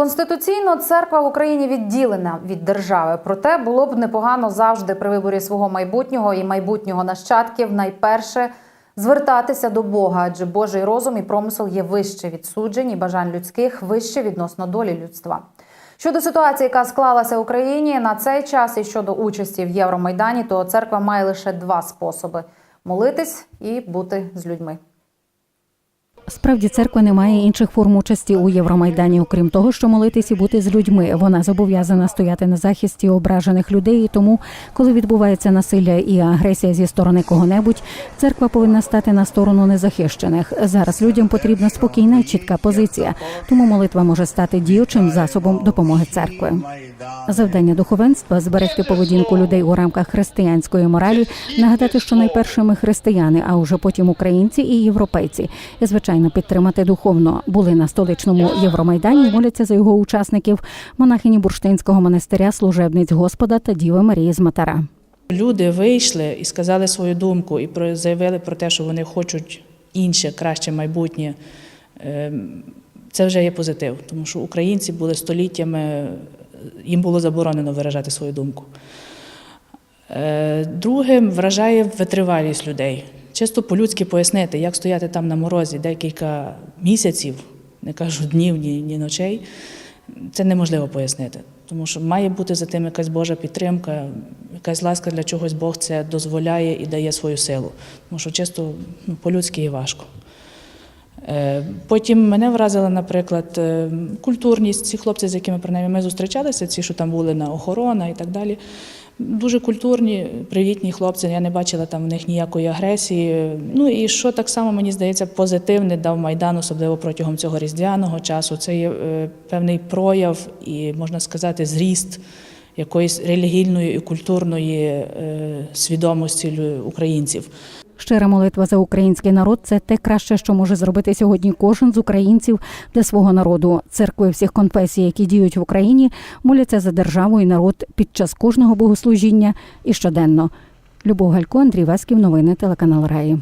Конституційно церква в Україні відділена від держави. Проте було б непогано завжди при виборі свого майбутнього і майбутнього нащадків найперше звертатися до Бога, адже Божий розум і промисел є вище від суджень і бажань людських, вище відносно долі людства. Щодо ситуації, яка склалася в Україні на цей час, і щодо участі в Євромайдані, то церква має лише два способи: молитись і бути з людьми. Справді церква не має інших форм участі у Євромайдані, окрім того, що молитись і бути з людьми. Вона зобов'язана стояти на захисті ображених людей. І тому, коли відбувається насилля і агресія зі сторони кого-небудь, церква повинна стати на сторону незахищених. Зараз людям потрібна спокійна і чітка позиція. Тому молитва може стати діючим засобом допомоги церкви. Завдання духовенства зберегти поведінку людей у рамках християнської моралі, нагадати, що найпершими християни, а уже потім українці і європейці, і звичайно підтримати духовно. Були на столичному Євромайдані, моляться за його учасників монахині бурштинського монастиря, служебниць Господа та Діви Марії з Матара. Люди вийшли і сказали свою думку, і заявили про те, що вони хочуть інше, краще майбутнє. Ем, Це вже є позитив, тому що українці були століттями, їм було заборонено виражати свою думку. Е, Друге, вражає витривалість людей. Чисто по-людськи пояснити, як стояти там на морозі декілька місяців, не кажу днів, ні, ні ночей, це неможливо пояснити. Тому що має бути за тим якась Божа підтримка, якась ласка для чогось Бог це дозволяє і дає свою силу. Тому що чисто ну, по-людськи і важко. Е, Потім мене вразила, наприклад, е, культурність. Ці хлопці, з якими принаймні ми зустрічалися, ці, що там були на охорона і так далі. Дуже культурні, привітні хлопці. Я не бачила там в них ніякої агресії. Ну і що так само мені здається позитивне дав майдан, особливо протягом цього різдвяного часу. Це є е, певний прояв і можна сказати, зріст якоїсь релігійної і культурної свідомості українців. Щира молитва за український народ це те краще, що може зробити сьогодні кожен з українців для свого народу. Церкви всіх конфесій, які діють в Україні, моляться за державу і народ під час кожного богослужіння і щоденно. Любов Галько, Андрій Васьків, новини телеканал Раї.